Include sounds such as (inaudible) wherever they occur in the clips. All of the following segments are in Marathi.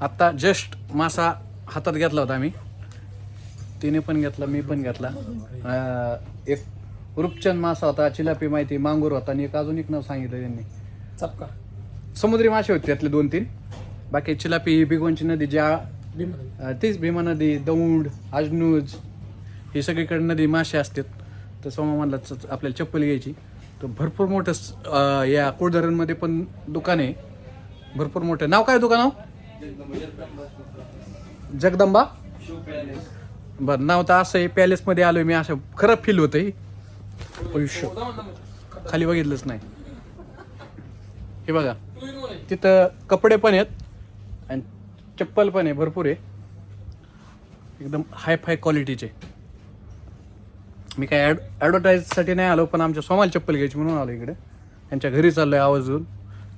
आत्ता जस्ट मासा हातात घेतला होता आम्ही. तिने पण घेतला मी पण घेतला. अं, एक रूपचंद मासा होता चिलापी माहिती मांगूर होता आणि एक अजून एक नाव सांगितलं त्यांनी. चपका. समुद्री मासे होते त्यातले दोन तीन. बाकी चिलापी ही बिगवणची नदी ज्या भीमा अं, तीच भीमा नदी दौंड अजनूज ही सगळीकडे नदी मासे असतात. तर सोमा म्हणला च- आपल्याला चप्पल घ्यायची. तर भरपूर मोठं स- अं, या कुळधरणमध्ये पण दुकान आहे. भरपूर मोठं. नाव काय दुकान जगदंबा? बरं नाव तर असं आहे पॅलेसमध्ये आलोय मी असं खरं फील होतंय. आयुष्य. खाली बघितलंच नाही. हे बघा तिथं कपडे पण आहेत आणि चप्पल पण आहे भरपूर आहे. एकदम हाय फाय क्वालिटीचे मी काय ॲड ॲडव्हर्टाईजसाठी नाही आलो पण आमच्या सोमाल चप्पल घ्यायची म्हणून आलो इकडे. त्यांच्या घरी चाललोय आवाजून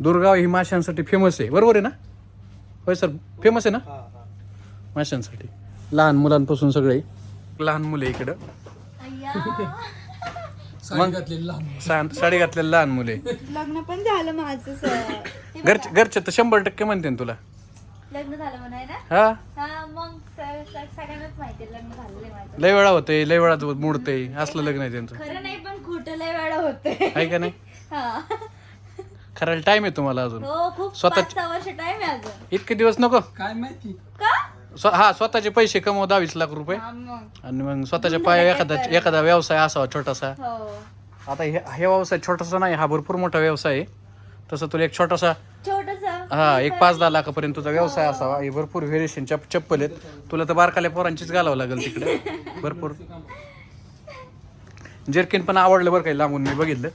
दुर्गाव ही माशांसाठी फेमस आहे बरोबर आहे ना? होय सर फेमस आहे ना? माशांसाठी. लहान मुलांपासून सगळे. लहान मुले इकडं. साडी घातलेली लहान सा- साडी घातलेले लहान मुले. लग्न पण झालं माझं सर. घरचे घरचे तर शंभर टक्के म्हणते ना तुला. लग्न झालं हा? हा मग सगळ्यांनाच माहिती आहे लग्न झालेलं आहे माझं. लय वेळा होतंय लय वेळा मोडतंय असलं लग्न आहे त्यांचं. खरं नाही पण खोटं लय वेळा होतंय. आहे का नाही? हा. खरायला टाइम आहे तुम्हाला अजून. हो खूप स्वतः- पाच सहा वर्ष टाइम आहे अजून. इतके दिवस नको? काय माहिती? का? स्व- हा स्वतःचे पैसे कमव दहावीस लाख रुपये. हा, मग. आणि मग स्वतःच्या पाया एखादा एखादा व्यवसाय असावा छोटासा. हो. आता हे हे व्यवसाय छोटासा नाही हा भरपूर मोठा व्यवसाय आहे. तसं तुला एक छोटासा छोटस? हा एक पाच दहा लाखापर्यंत तुझा व्यवसाय असावा. हे भरपूर व्हेरिएशन चप्पल आहेत. तुला तर बारकाल्या पोरांचीच घालावं लागेल तिकडे. (laughs) भरपूर. जर्किन पण आवडलं बरं काही लांबून मी बघितलं.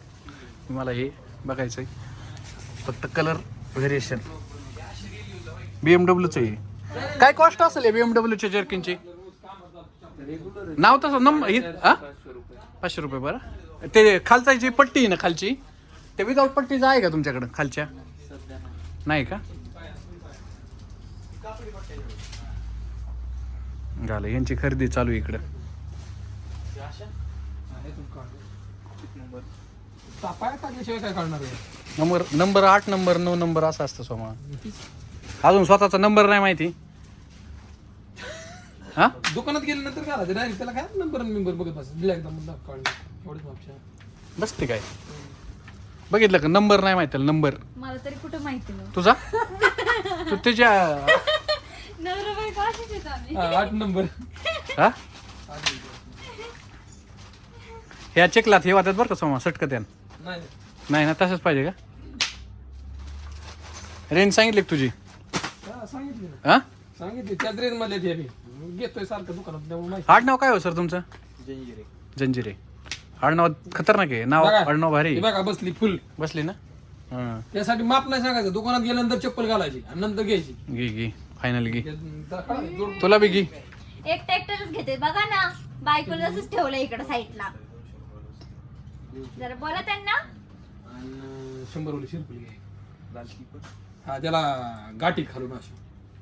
मला हे बघायचंय. फक्त कलर व्हेरिएशन बीएमडब्ल्यूच आहे. काय कॉस्ट असेल या बीएमडब्ल्यूच्या जर्किनची नाव तसं नंबर पाचशे रुपये बरं. ते खालचा जी पट्टी आहे ना खालची ते विदाऊट पट्टीचं आहे का तुमच्याकडं खालच्या? नाही का? झालं यांची खरेदी चालू आहे इकडं. काय काढणार आहे? नंबर नंबर आठ नंबर नऊ नंबर असा असतं सोमा. अजून स्वतःचा नंबर नाही माहिती. हा? दुकानात गेल्यानंतर काय राहते डायरेक्ट त्याला काय नंबर नंबर बघत बस दिला एकदा मुद्दा काढला एवढीच ऑप्शन बसते काय? बघितलं का? नंबर नाही माहिती नंबर. मला तरी कुठं माहिती नव्हतं तुझा? तू त्याच्या नवरा बायको अशीच येतो आम्ही. आठ नंबर हा? ह्या चेकलात हे वाटत बरं का सोमा? सटकत यान. नाही. नाही ना तसंच पाहिजे का? रेंज सांगितली का तुझी? हा, सांगितली ना. हा? सांगितली त्याच रेंजमध्ये ते बी. घेतोय सारखं दुकानात त्यामुळे माहिती. आडनाव काय हो सर तुमचं? जंजिरे. आडनाव खतरनाक आहे. नाव बघा. आडनाव भारी. हे आहे. बघा बसली फुल. बसली ना? हा. त्यासाठी माप नाही सांगायचं. दुकानात गेल्यानंतर चप्पल घालायची आणि नंतर घ्यायची. घे घे. फायनल घे. जोड- तुला बी घे. एक ट्रॅक्टरच घेते. बघा ना. बायकोला असंच ठेवलं इकडं साईडला जरा बोला त्यांना. आणि शंभर ओली शिरपुली हा त्याला गाठी खालून अशी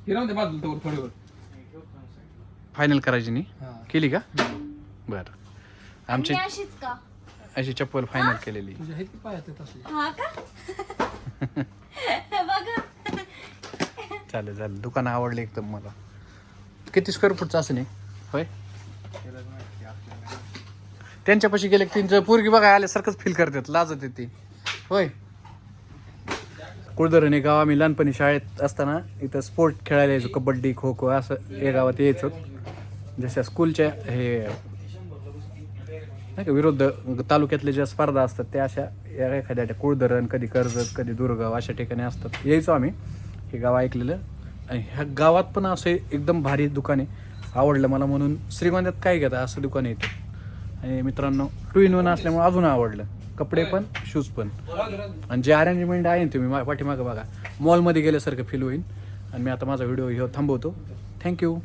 हिरावून दे बाजूला फळीवर फायनल करायची नाही. हा. केली का? बर. आमची आणि अशीच का? अशी चप्पल फायनल केलेली. तुझ्या आहेत की पायात आहेत असले? हा का? (laughs) बघा. चालेल चालेल. दुकान आवडले एकदम मला. किती स्क्वेअर फूटचं असं नाही? होय? त्यांच्यापाशी गेले की त्यांचं पोरगी बघा आल्यासारखंच फील करतात. लाजत येते. होय. कुळधरण हे गाव आम्ही लहानपणी शाळेत असताना इथं स्पोर्ट खेळायला यायचो कबड्डी खो खो असं या गावात यायचो. जशा स्कूलच्या हे नाही का विरुद्ध तालुक्यातल्या ज्या स्पर्धा असतात त्या अशा या एखाद्या कुळधरण कधी कर्जत कधी दुर्गाव अशा ठिकाणी असतात. यायचो आम्ही हे गाव ऐकलेलं. आणि ह्या गावात पण असं एकदम भारी दुकाने आवडलं मला म्हणून. श्रीगोंद्यात काय घेता असं दुकान येतं आणि मित्रांनो टू इन वन असल्यामुळे अजून आवडलं. कपडे पण शूज पण. आणि जे अरेंजमेंट आहे ना तुम्ही मा- पाठीमागं बघा. मॉलमध्ये गेल्यासारखं फील होईल. आणि मी आता माझा व्हिडिओ हे थांबवतो. थँक्यू